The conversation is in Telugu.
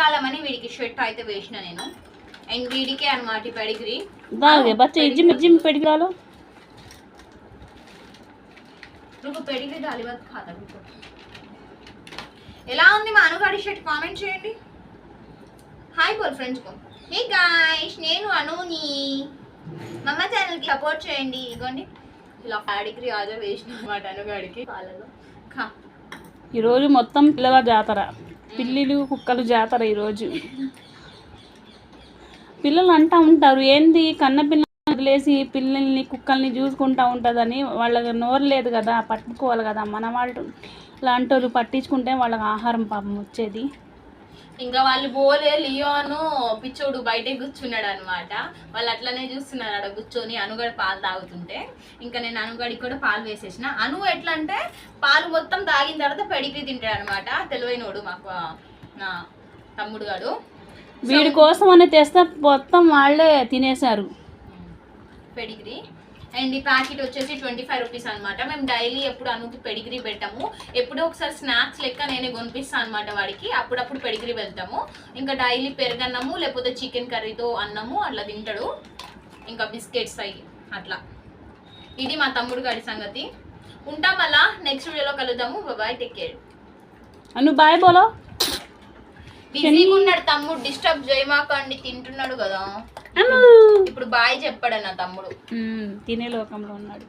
కాలమని వీడికి షర్ట్ అయితే వేసిన నేను. అండ్ వీడికే అనమాట పెడిగ్రీ. దాగే బచ్చ జిమ్ నువ్వు ఎలా ఉంది మా అనుగాడి షర్ట్? కామెంట్ చేయండి. హాయ్ బోల్ ఫ్రెండ్స్ కో. హే గాయస్ నేను అనుని. మమ్మ ఛానల్కి సపోర్ట్ చేయండి. ఇగోండి ఇలా పాడిగిరి ఆజా వేసిన అనమాట అనుగాడికి. పాలలో ఈరోజు మొత్తం పిల్లల జాతర. పిల్లిలు కుక్కలు జాతర ఈరోజు. పిల్లలు అంటూ ఉంటారు ఏంది కన్న పిల్లల్ని వదిలేసి పిల్లల్ని కుక్కల్ని చూసుకుంటా ఉంటుందని వాళ్ళకి నోరు లేదు కదా పట్టుకోవాలి కదా మన వాళ్ళు లాంటి వాళ్ళు పట్టించుకుంటే వాళ్ళకి ఆహారం పాపం వచ్చేది. ఇంకా వాళ్ళు పోలే లియోను పిచ్చోడు బయటే కూర్చున్నాడు అనమాట వాళ్ళు అట్లనే చూస్తున్నారు ఆడ కూర్చొని అనుగడ పాలు తాగుతుంటే. ఇంకా నేను అనుగడికి కూడా పాలు వేసేసిన. అను ఎట్లా అంటే పాలు మొత్తం తాగిన తర్వాత పెడిగ్రీ తింటాడు అనమాట తెలివైనోడు మాకు నా తమ్ముడు గాడు. వీడి కోసం అని తెస్తే మొత్తం వాళ్ళే తినేశారు. పెడిగ్రీ అండ్ ఈ ప్యాకెట్ వచ్చేసి ట్వంటీ ఫైవ్ రూపీస్ అనమాట మేము డైలీ ఎప్పుడు అనుకి పెడిగ్రీ పెట్టాము. ఎప్పుడో ఒకసారి స్నాక్స్ లెక్క నేనే కొనిపిస్తాను అనమాట వాడికి. అప్పుడప్పుడు పెడిగ్రీ వెళ్తాము. ఇంకా డైలీ పెరుగన్నము లేకపోతే చికెన్ కర్రీతో అన్నము అట్లా తింటాడు. ఇంకా బిస్కెట్స్ అయ్యి అట్లా. ఇది మా తమ్ముడు గారి సంగతి. ఉంటాం అలా నెక్స్ట్ వీడియోలో కలుద్దాము. Bye take care Anu bye బోలో. బిజీగా ఉన్నాడు తమ్ముడు డిస్టర్బ్ చేయమాకండి తింటున్నాడు కదా. ఇప్పుడు బాయ్ చెప్పాడు నా తమ్ముడు. తినే లోకంలో ఉన్నాడు.